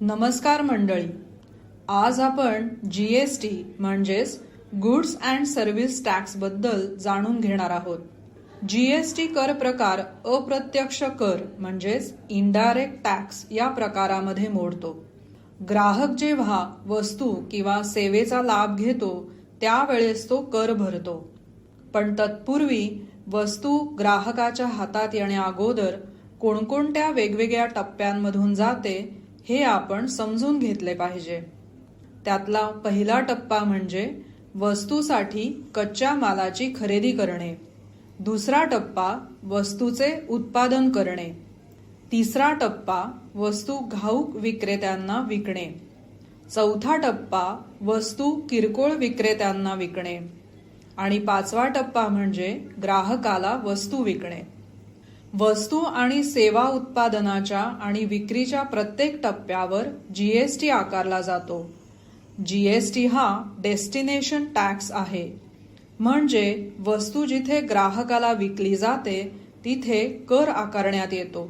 नमस्कार मंडळी. आज आपण जी एस टी म्हणजेच गुड्स अँड सर्व्हिस टॅक्सबद्दल जाणून घेणार आहोत. जी एस टी कर प्रकार अप्रत्यक्ष कर म्हणजेच इनडायरेक्ट टॅक्स या प्रकारामध्ये मोडतो. ग्राहक जेव्हा वस्तू किंवा सेवेचा लाभ घेतो त्यावेळेस तो कर भरतो. पण तत्पूर्वी वस्तू ग्राहकाच्या हातात येण्याअगोदर कोणकोणत्या वेगवेगळ्या टप्प्यांमधून जाते हे आपण समजून घेतले पाहिजे. त्यातला पहिला टप्पा म्हणजे वस्तूसाठी कच्च्या मालाची खरेदी करणे. दुसरा टप्पा वस्तूचे उत्पादन करणे. तिसरा टप्पा वस्तू घाऊक विक्रेत्यांना विकणे. चौथा टप्पा वस्तू किरकोळ विक्रेत्यांना विकणे. आणि पाचवा टप्पा म्हणजे ग्राहकाला वस्तू विकणे. वस्तू आणि सेवा उत्पादनाच्या आणि विक्रीच्या प्रत्येक टप्प्यावर जीएसटी आकारला जातो. जीएसटी हा डेस्टिनेशन टॅक्स आहे. म्हणजे वस्तू जिथे ग्राहकाला विकली जाते तिथे कर आकारण्यात येतो.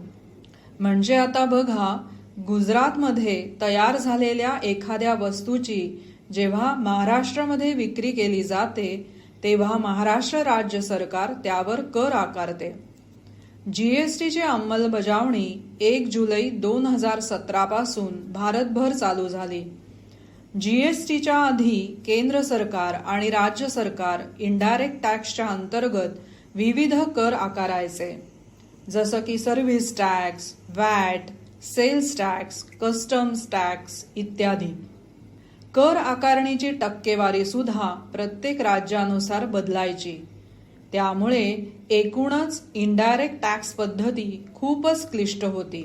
म्हणजे आता बघा गुजरातमध्ये तयार झालेल्या एखाद्या वस्तूची जेव्हा महाराष्ट्रामध्ये विक्री केली जाते तेव्हा महाराष्ट्र राज्य सरकार त्यावर कर आकारते. जीएसटीची अंमलबजावणी एक जुलै दोन हजार सतरापासून भारतभर चालू झाली. जीएसटीच्या आधी केंद्र सरकार आणि राज्य सरकार इनडायरेक्ट टॅक्सच्या अंतर्गत विविध कर आकारायचे. जसं की service tax VAT sales tax customs tax इत्यादी. कर आकारणीची टक्केवारी सुद्धा प्रत्येक राज्यानुसार बदलायची. त्यामुळे एकूणच इनडायरेक्ट टॅक्स पद्धती खूपच क्लिष्ट होती.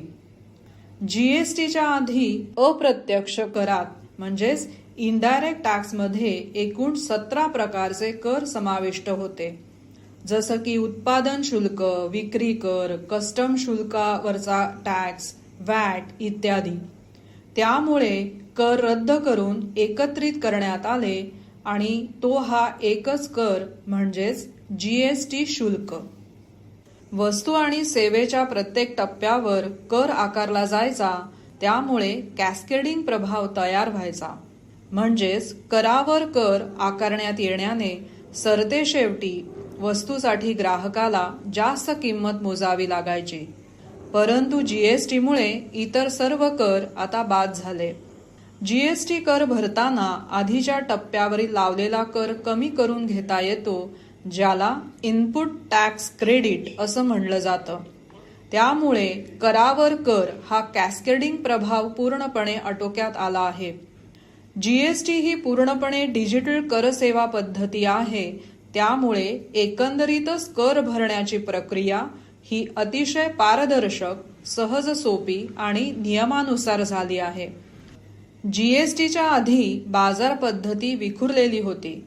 जीएसटीच्या आधी अप्रत्यक्ष करात म्हणजेच इनडायरेक्ट टॅक्समध्ये एकूण सतरा प्रकारचे कर समाविष्ट होते. जसं की उत्पादन शुल्क विक्री कर कस्टम शुल्कावरचा टॅक्स वॅट इत्यादी. त्यामुळे कर रद्द करून एकत्रित करण्यात आले आणि तो हा एकच कर म्हणजेच जीएसटी शुल्क. वस्तू आणि सेवेच्या प्रत्येक टप्प्यावर कर आकारला जायचा त्यामुळे कॅस्केडिंग प्रभाव तयार व्हायचा. म्हणजेच करावर कर आकारण्यात येण्याने सरते शेवटी वस्तूसाठी ग्राहकाला जास्त किंमत मोजावी लागायची. परंतु जीएसटीमुळे इतर सर्व कर आता बाद झाले. जीएसटी कर भरताना आधीच्या टप्प्यावरील लावलेला कर कमी करून घेता येतो ज्याला इनपुट टॅक्स क्रेडिट असं म्हणलं जातं. त्यामुळे करावर कर हा कॅस्केडिंग प्रभाव पूर्णपणे आटोक्यात आला आहे. जीएसटी ही पूर्णपणे डिजिटल करसेवा पद्धती आहे. त्यामुळे एकंदरीतच कर भरण्याची प्रक्रिया ही अतिशय पारदर्शक सहज सोपी आणि नियमानुसार झाली आहे. जीएसटीच्या आधी बाजार पद्धती विखुरलेली होती.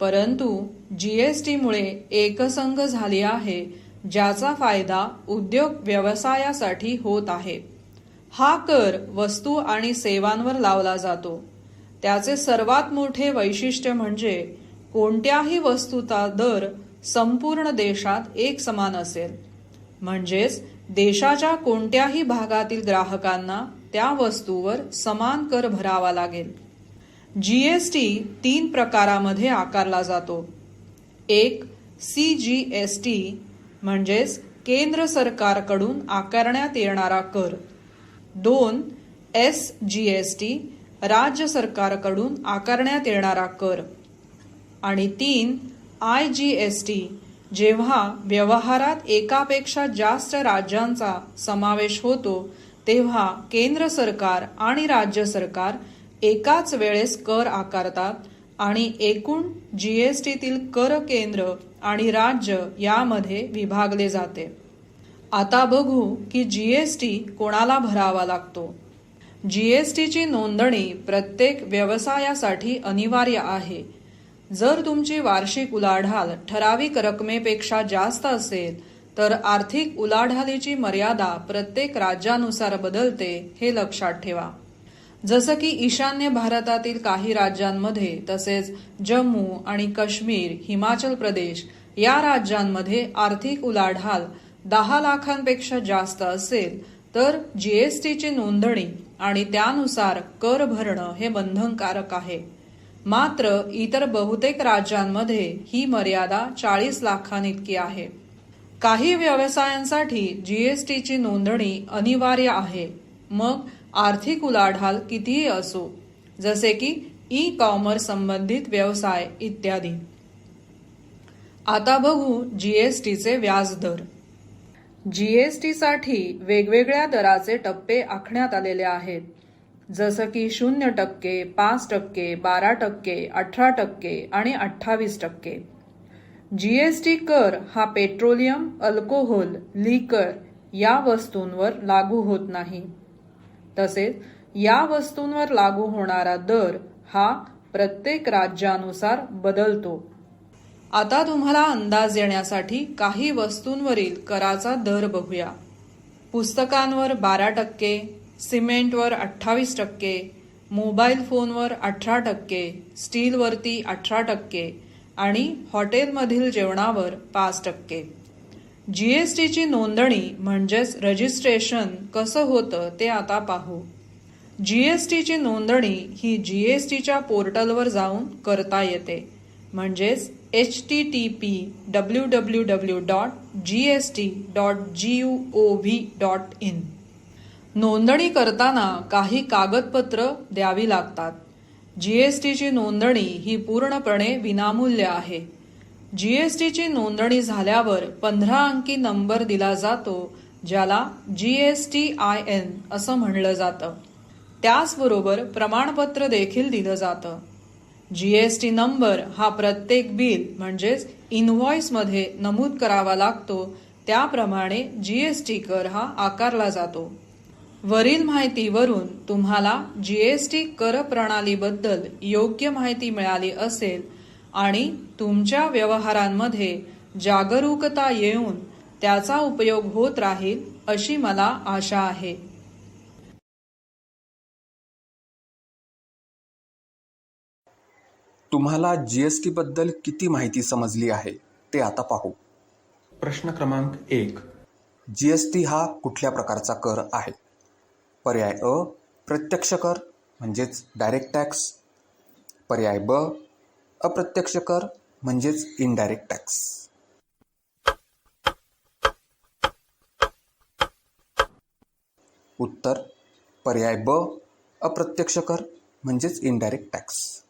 परंतु जीएसटीमुळे एकसंघ झाली आहे ज्याचा फायदा उद्योग व्यवसायासाठी होत आहे. हा कर वस्तू आणि सेवांवर लावला जातो. त्याचे सर्वात मोठे वैशिष्ट्य म्हणजे कोणत्याही वस्तूचा दर संपूर्ण देशात एक समान असेल. म्हणजेच देशाच्या कोणत्याही भागातील ग्राहकांना त्या वस्तूवर समान कर भरावा लागेल. जीएसटी तीन प्रकारामध्ये आकारला जातो. एक सी जी एस टी म्हणजेच केंद्र सरकारकडून आकारण्यात येणारा कर. दोन एस जी एस टी राज्य सरकारकडून आकारण्यात येणारा कर. आणि तीन आय जी एस टी जेव्हा व्यवहारात एकापेक्षा जास्त राज्यांचा समावेश होतो तेव्हा केंद्र सरकार आणि राज्य सरकार एकाच वेळेस कर आकारतात आणि एकूण जीएसटीतील कर केंद्र आणि राज्य यामध्ये विभागले जाते. आता बघू की जीएसटी कोणाला भरावा लागतो. जीएसटीची नोंदणी प्रत्येक व्यवसायासाठी अनिवार्य आहे. जर तुमची वार्षिक उलाढाल ठराविक रकमेपेक्षा जास्त असेल तर आर्थिक उलाढालीची मर्यादा प्रत्येक राज्यानुसार बदलते हे लक्षात ठेवा. जसं की ईशान्य भारतातील काही राज्यांमध्ये तसेच जम्मू आणि काश्मीर हिमाचल प्रदेश या राज्यांमध्ये आर्थिक उलाढाल दहा लाखांपेक्षा जास्त असेल तर जीएसटीची नोंदणी आणि त्यानुसार कर भरणं हे बंधनकारक आहे. मात्र इतर बहुतेक राज्यांमध्ये ही मर्यादा चाळीस लाखांइतकी आहे. काही व्यवसायांसाठी जीएसटीची नोंदणी अनिवार्य आहे. मग आर्थिक उलाढाल कितीही असो जसे की ई कॉमर्स संबंधित व्यवसाय इत्यादी. आता बघू जीएसटीचे व्याजदर. जीएसटीसाठी वेगवेगळ्या दराचे टप्पे आखण्यात आलेले आहेत. जसं की शून्य टक्के पाच टक्के बारा टक्के अठरा टक्के आणि अठ्ठावीस टक्के. जीएसटी कर हा पेट्रोलियम अल्कोहोल लिकर या वस्तूंवर लागू होत नाही. तसेच या वस्तूंवर लागू होणारा दर हा प्रत्येक राज्यानुसार बदलतो. आता तुम्हाला अंदाज येण्यासाठी काही वस्तूंवरील कराचा दर बघूया. पुस्तकांवर बारा टक्के सिमेंटवर अठ्ठावीस टक्के मोबाईल फोनवर अठरा टक्के स्टीलवरती अठरा टक्के आणि हॉटेलमधील जेवणावर पाच टक्के. जीएसटीची नोंदणी म्हणजेच रजिस्ट्रेशन कसं होतं ते आता पाहू. जीएसटीची नोंदणी ही जीएसटीच्या पोर्टलवर जाऊन करता येते. म्हणजेच H T T P W W W dot G S T dot G U O V dot in. नोंदणी करताना काही कागदपत्र द्यावी लागतात. जीएसटीची नोंदणी ही पूर्णपणे विनामूल्य आहे. जीएसटीची नोंदणी झाल्यावर पंधरा अंकी नंबर दिला जातो ज्याला G S T I N असं म्हणलं जातं. त्याचबरोबर प्रमाणपत्र देखील दिलं जातं. जी एस टी नंबर हा प्रत्येक बिल म्हणजेच इनव्हॉइसमध्ये नमूद करावा लागतो. त्याप्रमाणे जी एस टी कर हा आकारला जातो. वरील माहितीवरून तुम्हाला जी एस टी कर प्रणालीबद्दल योग्य माहिती मिळाली असेल आणि तुमच्या व्यवहारांमध्ये जागरूकता येऊन त्याचा उपयोग होत राहील अशी मला आशा आहे. तुम्हाला जीएसटी बद्दल किती माहिती समजली आहे ते आता पाहू. प्रश्न क्रमांक एक. जीएसटी हा कुठल्या प्रकारचा कर आहे? पर्याय अ प्रत्यक्ष कर म्हणजेच डायरेक्ट टॅक्स पर्याय ब अप्रत्यक्ष कर म्हणजेच इनडायरेक्ट टॅक्स उत्तर पर्याय ब अप्रत्यक्ष कर म्हणजेच इनडायरेक्ट टॅक्स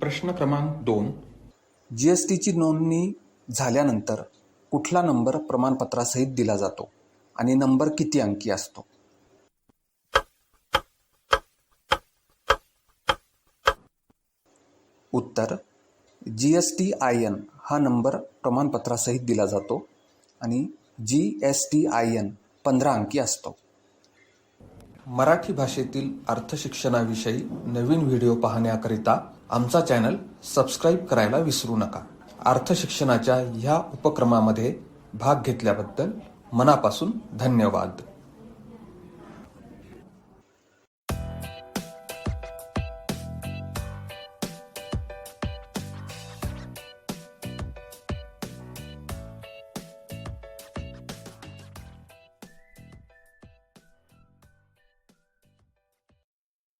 प्रश्न क्रमांक दोन. जीएसटीची नोंदणी झाल्यानंतर कुठला नंबर प्रमाणपत्रासहित दिला जातो? आणि नंबर किती अंकी असतो? उत्तर. G S T I N हा नंबर प्रमाणपत्रासहित दिला जातो आणि G S T I N पंधरा अंकी असतो. मराठी भाषेतील अर्थशिक्षणाविषयी नवीन व्हिडिओ पाहण्याकरिता आमचा चॅनल सबस्क्राईब करायला विसरू नका. अर्थशिक्षणाच्या ह्या उपक्रमामध्ये भाग घेतल्याबद्दल मनापासून धन्यवाद.